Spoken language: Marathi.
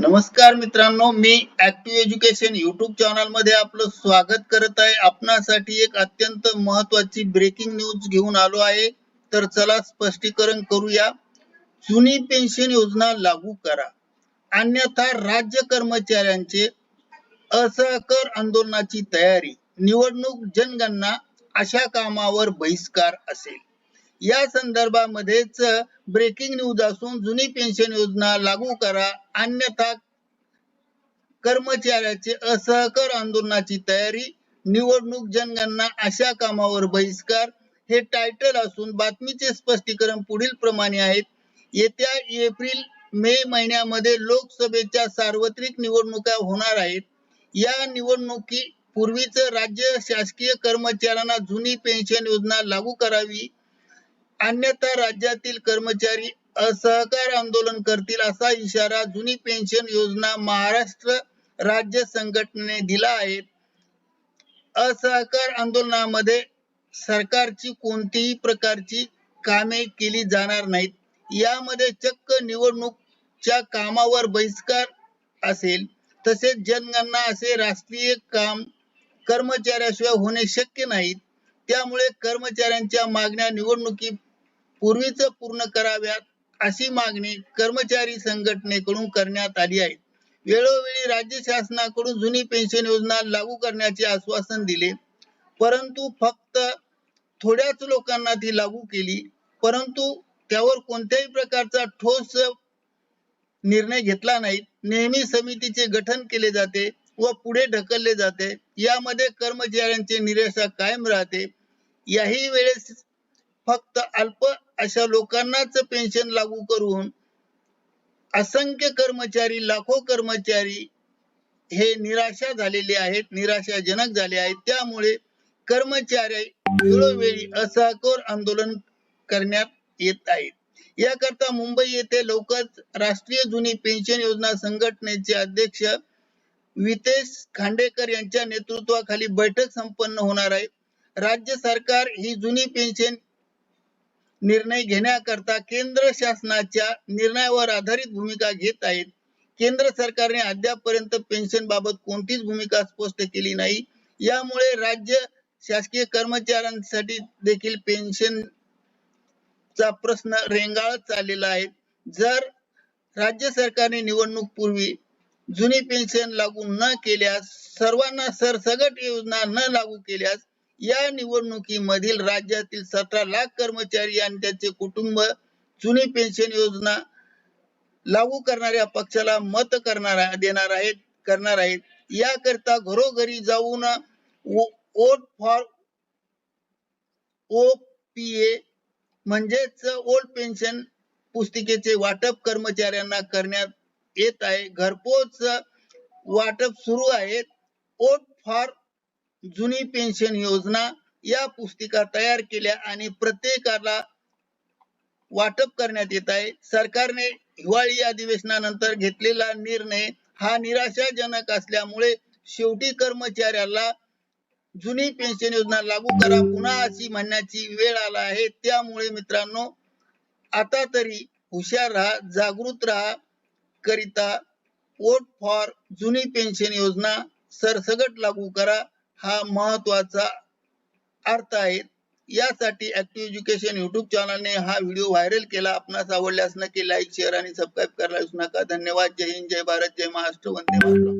नमस्कार मित्रांनो मी ऍक्टिव्ह एज्युकेशन युट्यूब चॅनलमध्ये आपलं स्वागत करत आहे. आपणासाठी एक अत्यंत महत्वाची ब्रेकिंग न्यूज घेऊन आलो आहे. तर चला स्पष्टीकरण करूया. जुनी पेन्शन योजना लागू करा. अन्यथा राज्य कर्मचाऱ्यांचे असहकार आंदोलनाची तयारी निवडणूक जनगणना अशा कामावर बहिष्कार असेल. या संदर्भामध्येच ब्रेकिंग न्यूज असून जुनी पेन्शन योजना लागू करा अन्यथा कर्मचाऱ्याचे असहकार आंदोलनाची तयारी निवडणूक जनगणना अशा कामावर बहिष्कार हे टायटल असून बातमीचे स्पष्टीकरण पुढील प्रमाणे आहेत. येत्या एप्रिल मे महिन्यामध्ये लोकसभेच्या सार्वत्रिक निवडणुका होणार आहेत. या निवडणुकी पूर्वीच राज्य शासकीय कर्मचाऱ्यांना जुनी पेन्शन योजना लागू करावी. अन्यथा राज्यातील कर्मचारी असहकार आंदोलन करतील असा इशारा जुनी पेन्शन योजना महाराष्ट्र राज्य संघटनेने दिला आहे. असहकार आंदोलनामध्ये सरकारची कोणतीही प्रकारची कामे केली जाणार नाहीत. यामध्ये चक्क निवडणूकच्या कामावर बहिष्कार असेल तसेच जनगणना असे राष्ट्रीय काम कर्मचाऱ्याशिवाय होणे शक्य नाहीत. त्यामुळे कर्मचाऱ्यांच्या मागण्या निवडणुकी पूर्वीच पूर्ण कराव्यात. अशी मागणी कर्मचारी संघटनेकडून करण्यात आली आहे. वेळोवेळी राज्य शासनाकडून जुनी पेन्शन योजना लागू करण्याचे आश्वासन दिले. परंतु फक्त थोड्याच लोकांना ती लागू केली. परंतु त्यावर कोणत्याही प्रकारचा ठोस निर्णय घेतला नाही. नेहमी समितीचे गठन केले जाते व पुढे ढकलले जाते. यामध्ये कर्मचाऱ्यांचे निराशा कायम राहते. याही वेळेस फक्त अल्प अशा लोकांनाच पेन्शन लागू करून असंख्य कर्मचारी लाखो कर्मचारी हे निराशा झालेले आहेत निराशाजनक झाले आहेत. त्यामुळे कर्मचारी वेळोवेळी असहकार आंदोलन करण्यात येत आहेत. याकरता मुंबई येथे लवकरच राष्ट्रीय जुनी पेन्शन योजना संघटनेचे अध्यक्ष वितेश खांडेकर यांच्या नेतृत्वाखाली बैठक संपन्न होणार आहे. राज्य सरकार ही जुनी पेन्शन निर्णय घेण्याकरता केंद्र शासनाच्या निर्णयावर आधारित भूमिका घेत आहेत. केंद्र सरकारने अद्यापर्यंत पेन्शन बाबत कोणतीच भूमिका स्पष्ट केली नाही. यामुळे राज्य शासकीय कर्मचाऱ्यांसाठी देखील पेन्शन चा प्रश्न रेंगाळत चाललेला आहे. जर राज्य सरकारने निवडणूक पूर्वी जुनी पेन्शन लागू न केल्यास सर्वांना सरसगट योजना न लागू केल्यास या निवडणुकीमधील राज्यातील सतरा लाख कर्मचारी आणि त्यांचे कुटुंब जुनी पेन्शन योजना लागू करणाऱ्या पक्षाला मत करणार देणार आहेत करणार आहेत. याकरता घरोघरी जाऊन vote for O P A म्हणजेच ओल्ड पेन्शन पुस्तिकेचे वाटप कर्मचाऱ्यांना करण्यात येत आहे. घरपोच वाटप सुरू आहे. ओट फॉर जुनी पेन्शन योजना या पुस्तिका तयार केल्या आणि प्रत्येकाला वाटप करण्यात येत आहे. सरकारने हिवाळी अधिवेशनानंतर घेतलेला निर्णय हा निराशाजनक असल्यामुळे शेवटी कर्मचाऱ्याला जुनी पेन्शन योजना लागू करा पुन्हा अशी म्हणण्याची वेळ आला आहे. त्यामुळे मित्रांनो आता तरी हुशार राहा जागृत राहा करिता वोट फॉर जुनी पेन्शन योजना सरसगट लागू करा. हा महत्त्वाचा अर्थ आहे. यासाठी ऍक्टिव्ह एज्युकेशन युट्यूब चॅनलने हा व्हिडिओ व्हायरल केला. आपणास आवडल्यास नक्की लाईक शेअर आणि सबस्क्राईब करायला विसरू नका. धन्यवाद. जय हिंद. जय भारत. जय महाराष्ट्र. वंदे मातरम.